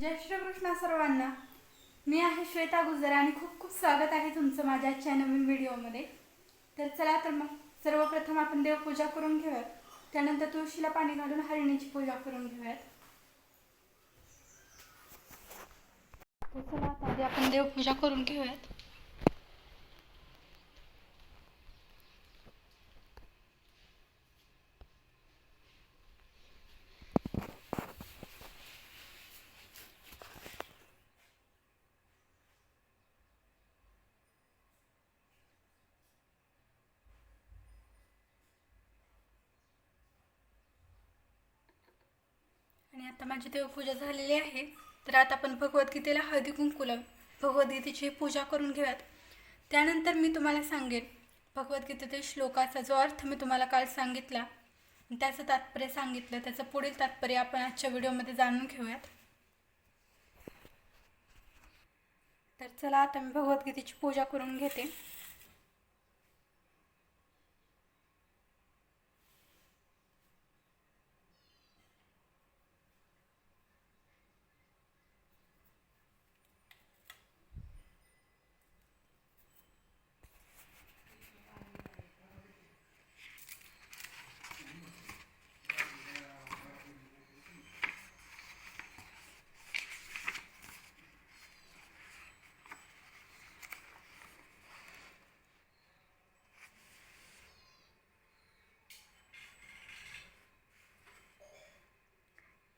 जय श्रीकृष्ण सर्वांना मी आहे श्वेता गुजर आणि खूप खूप स्वागत आहे तुमचं माझ्या आजच्या नवीन व्हिडिओमध्ये. तर चला तर मग सर्वप्रथम आपण देवपूजा करून घेऊयात. त्यानंतर तुळशीला पाणी घालून हरिणीची पूजा करून घेऊयात. तर चला आता आधी आपण देवपूजा करून घेऊयात. आणि आता माझी देवपूजा झालेली आहे. तर आता आपण भगवद्गीतेला हळदी कुंकू लावून भगवद्गीतेची पूजा करून घेऊयात. त्यानंतर मी तुम्हाला सांगेन. भगवद्गीतेतील श्लोकाचा जो अर्थ मी तुम्हाला काल सांगितला त्याचं तात्पर्य सांगितलं त्याचं पुढील तात्पर्य आपण आजच्या व्हिडिओमध्ये जाणून घेऊयात. तर चला आता मी भगवद्गीतेची पूजा करून घेते.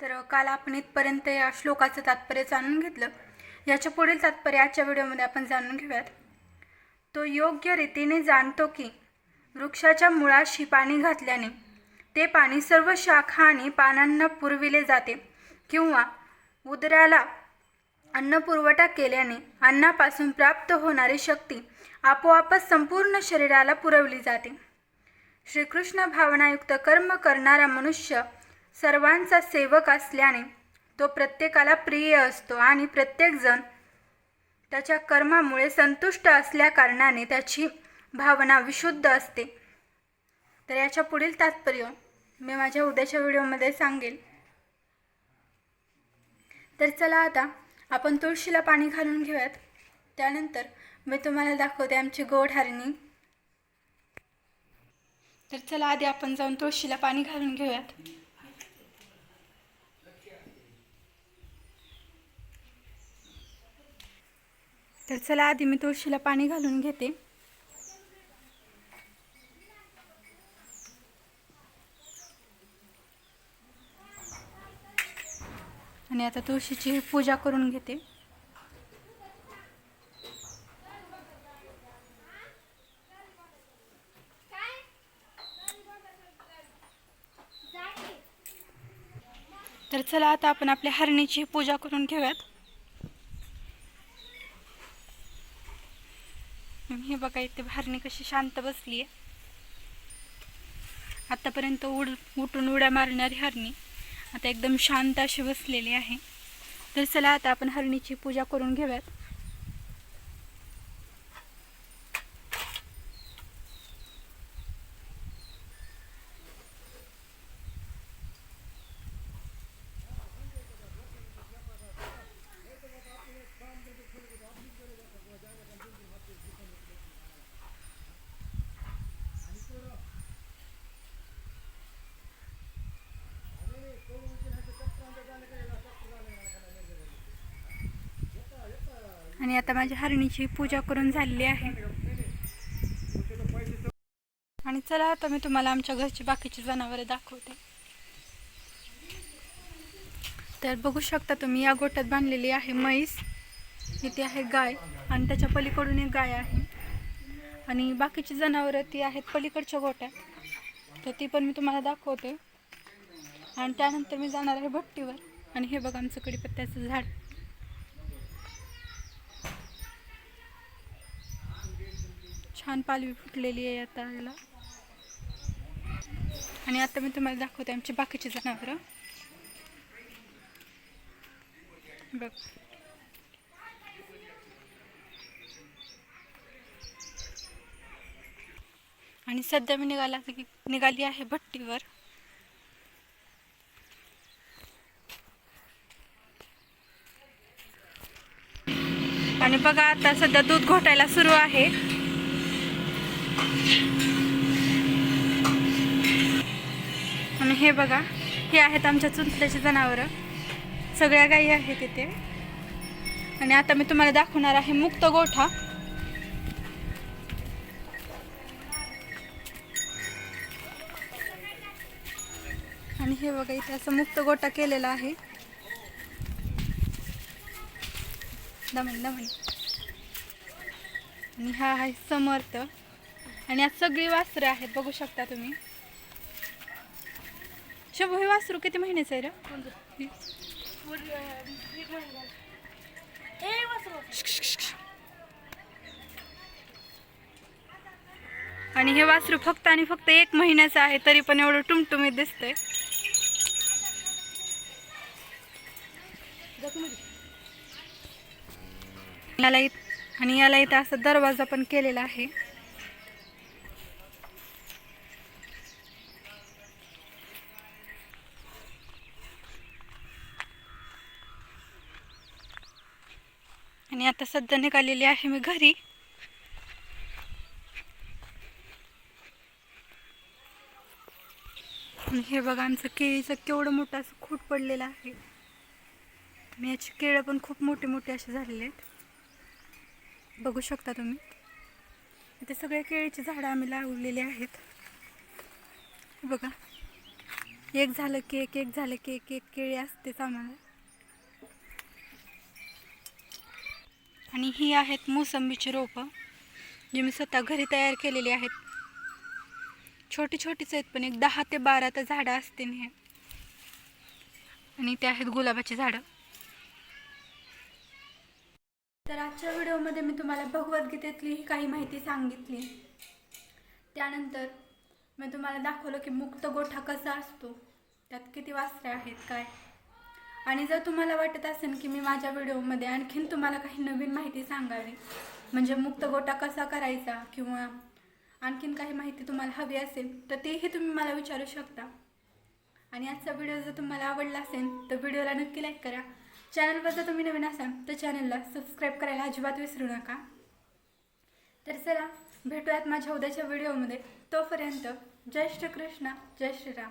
तर काल आपण इथपर्यंत या श्लोकाचं तात्पर्य जाणून घेतलं. याच्या पुढील तात्पर्य आजच्या व्हिडिओमध्ये आपण जाणून घेऊयात. तो योग्य रीतीने जाणतो की वृक्षाच्या मुळाशी पाणी घातल्याने ते पाणी सर्व शाखा आणि पानांना पुरविले जाते किंवा उदराला अन्नपुरवठा केल्याने अन्नापासून प्राप्त होणारी शक्ती आपोआपच संपूर्ण शरीराला पुरवली जाते. श्रीकृष्ण भावनायुक्त कर्म करणारा मनुष्य सर्वांचा सेवक असल्याने तो प्रत्येकाला प्रिय असतो आणि प्रत्येकजण त्याच्या कर्मामुळे संतुष्ट असल्याकारणाने त्याची भावना विशुद्ध असते. तर याच्या पुढील तात्पर्य मी माझ्या उद्याच्या व्हिडिओमध्ये सांगेल. तर चला आता आपण तुळशीला पाणी घालून घेऊयात. त्यानंतर मी तुम्हाला दाखवते आमची गोड हरणी. तर चला आधी आपण जाऊन तुळशीला पाणी घालून घेऊयात. तर चला आधी मी तुळशीला पाणी घालून घेते. आणि आता तुळशीची पूजा करून घेते. तर चला आता आपण आपल्या हरणीची पूजा करून घेऊयात. हे बघा इथे हरणी कशी शांत बसली आहे आतापर्यंत उड उठून उड्या मारणारी हरणी आता एकदम शांत अशी बसलेली आहे. तर चला आता आपण हरणीची पूजा करून घेऊयात. आणि आता माझ्या हरणीची पूजा करून झालेली आहे. आणि चला आता मी तुम्हाला आमच्या घरची बाकीची जनावरे दाखवते. तर बघू शकता तुम्ही या गोट्यात बांधलेली आहे म्हैस इथे आहे गाय आणि त्याच्या पलीकडून एक गाय आहे. आणि बाकीची जनावरं ती आहेत पलीकडच्या गोट्यात. तर ती पण मी तुम्हाला दाखवते. आणि त्यानंतर मी जाणार आहे भट्टीवर. आणि हे बघा आमचं कडीपत्त्याचं झाड. छान पालवी फुटलेली आहे आता याला. आणि आता मी तुम्हाला दाखवते आमची बाकीची जनावरं. बघ. आणि सध्या मी निघाला निघाली आहे भट्टीवर. आणि बघा आता सध्या दूध घोटायला सुरू आहे. आणि हे बघा हे आहेत आमच्या चुलत्याची जनावरं. सगळ्या गायी आहेत इथे. आणि आता मी तुम्हाला दाखवणार आहे मुक्त गोठा. आणि हे बघा इथे असं मुक्त गोटा केलेला आहे. दमन दमन. आणि हा आहे समर्थ. आणि आज सगळी वासरं आहेत बघू शकता तुम्ही. शंभू हे वासरू किती महिन्याचं आहे रे? आणि हे वासरू फक्त आणि फक्त एक महिन्याचं आहे तरी पण एवढं टुमटुमीत दिसतंय. याला आणि याला इथं असं दरवाजा पण केलेला आहे. आणि आता सध्या निघालेली आहे मी घरी. हे बघा आमचं केळीचं केवढं मोठं असं खूट पडलेलं आहे. आणि याची केळं पण खूप मोठे मोठे असे झालेले आहेत. बघू शकता तुम्ही. इथे सगळे केळीची झाडं आम्ही लावलेली आहेत. बघा. एक झालं केक एक एक झालं केक एक एक केळी असतेच आम्हाला. आणि ही आहेत मोसंबीची रोपं जी मी स्वतः घरी तयार केलेली आहेत. छोटी छोटीच आहेत पण एक दहा ते बारा तर झाडं असतील हे. आणि ते आहेत गुलाबाची झाडं. तर आजच्या व्हिडिओमध्ये मी तुम्हाला भगवद्गीतेतली ही काही माहिती सांगितली. त्यानंतर मी तुम्हाला दाखवलं की मुक्त गोठा कसा असतो त्यात किती वासरे आहेत काय? आणि जर तुम्हाला वाटत असेल की मी माझ्या व्हिडिओमध्ये आणखीन तुम्हाला काही नवीन माहिती सांगावी म्हणजे मुक्त गोटा कसा करायचा किंवा आणखीन काही माहिती तुम्हाला हवी असेल तर तेही तुम्ही मला विचारू शकता. आणि आजचा व्हिडिओ जर तुम्हाला आवडला असेल तर व्हिडिओला नक्की लाईक करा. चॅनलवर जर तुम्ही नवीन असाल तर चॅनलला सबस्क्राईब करायला अजिबात विसरू नका. तर चला भेटूयात माझ्या उद्याच्या व्हिडिओमध्ये. तोपर्यंत जय श्रीकृष्ण जय श्रीराम.